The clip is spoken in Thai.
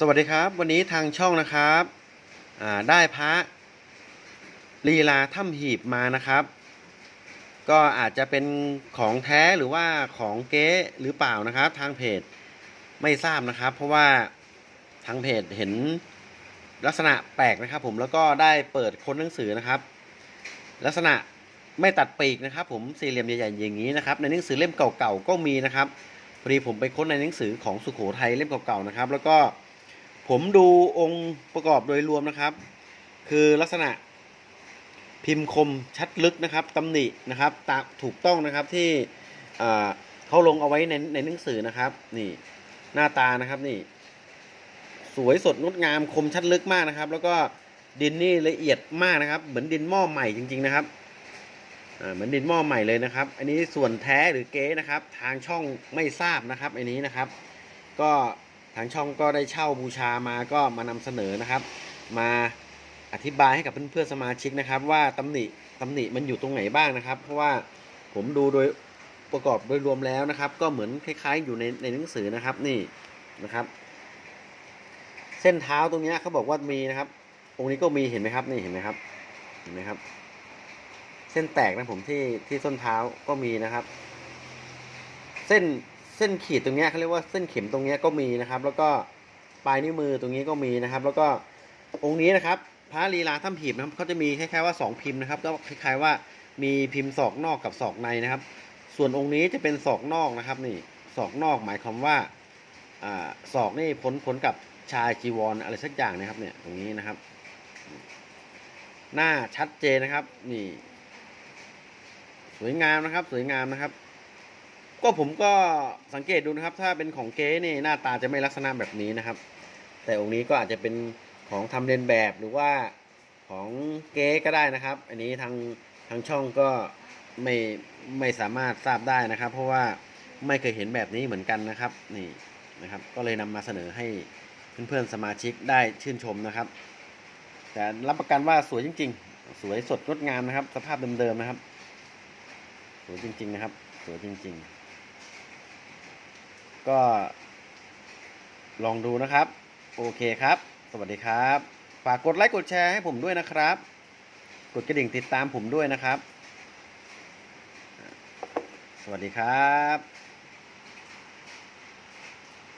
สวัสดีครับวันนี้ทางช่องนะครับได้พระลีลาถ้ำหีบมานะครับ ก็อาจจะเป็นของแท้หรือว่าของเก๊หรือเปล่านะครับ ทางเพจไม่ทราบนะครับ เพราะว่าทางเพจเห็นลักษณะแปลกนะครับ ผมแล้วก็ได้เปิดค้นหนังสือนะครับ ลักษณะไม่ตัดปีกนะครับ ผมสี่เหลี่ยมใหญ่ๆอย่างนี้นะครับ ในหนังสือเล่มเก่าๆก็มีนะครับพอดีผมไปค้นในหนังสือของสุโขทัยเล่มเก่าๆนะครับ แล้วก็ ผมดูองค์ประกอบโดยรวมนะครับ คือลักษณะพิมพ์คมชัดลึกนะครับตำหนินะครับตาถูกต้องนะครับที่เขาลงเอาไว้ในในหนังสือนะครับ นี่หน้าตานะครับนี่ สวยสดงดงามคมชัดลึกมากนะครับ แล้วก็ดินนี่ละเอียดมากนะครับ เหมือนดินหม้อใหม่จริง ๆนะครับเหมือนดินหม้อใหม่เลยนะครับ อันนี้ส่วนแท้หรือเก๊นะครับ ทางช่องไม่ทราบนะครับ อันนี้นะครับ ก็ ทางช่องก็ได้เช่าบูชามาก็มานำเสนอนะครับ มาอธิบายให้กับเพื่อนๆสมาชิกนะครับ ว่าตำหนิตำหนิมันอยู่ตรงไหนบ้างนะครับ เพราะว่าผมดูโดยประกอบโดยรวมแล้วนะครับ ก็เหมือนคล้ายๆ อยู่ในในหนังสือนะครับนี่นะครับ เส้นเท้าตรงนี้เขาบอกว่ามีนะครับองค์นี้ก็มีเห็นไหมครับนี่เห็นไหมครับเห็นไหมครับ เส้นแตกนะผมที่ที่ส้นเท้าก็มีนะครับ เส้น เส้นขีดตรงนี้เขาเรียกว่าเส้นเข็มตรงนี้ก็มีนะครับ แล้วก็ปลายนิ้วมือตรงนี้ก็มีนะครับ แล้วก็องค์นี้นะครับพระลีลาถ้ำหีบนะครับเขาจะมีคล้ายๆว่าสองพิมพ์นะครับก็คล้ายๆว่ามีพิมพ์ศอกนอกกับศอกในนะครับ ส่วนองค์นี้จะเป็นศอกนอกนะครับนี่ศอกนอกหมายความว่าอ่าศอกนี่พ้นพ้นกับชายจีวรออะไรสักอย่างนะครับเนี่ยตรงนี้นะครับ หน้าชัดเจนนะครับนี่ สวยงามนะครับ สวยงามนะครับ ก็ผมก็สังเกตดูนะครับ ถ้าเป็นของเก๊นี่หน้าตาจะไม่ลักษณะแบบนี้นะครับ แต่องค์นี้ก็อาจจะเป็นของทำเลียนแบบหรือว่าของเก๊ก็ได้นะครับ อันนี้ทางทางช่องก็ไม่ไม่สามารถทราบได้นะครับ เพราะว่าไม่เคยเห็นแบบนี้เหมือนกันนะครับ นี่นะครับ ก็เลยนำมาเสนอให้เพื่อนๆสมาชิกได้ชื่นชมนะครับ แต่รับประกันว่าสวยจริง ๆ สวยสดงดงามนะครับ สภาพเดิมๆนะครับ สวยจริง ๆ นะครับ สวยจริง ๆ ก็ ลองดูนะครับ โอเคครับ สวัสดีครับ ฝากกดไลค์กดแชร์ให้ผมด้วยนะครับ กดกระดิ่งติดตามผมด้วยนะครับ สวัสดีครับ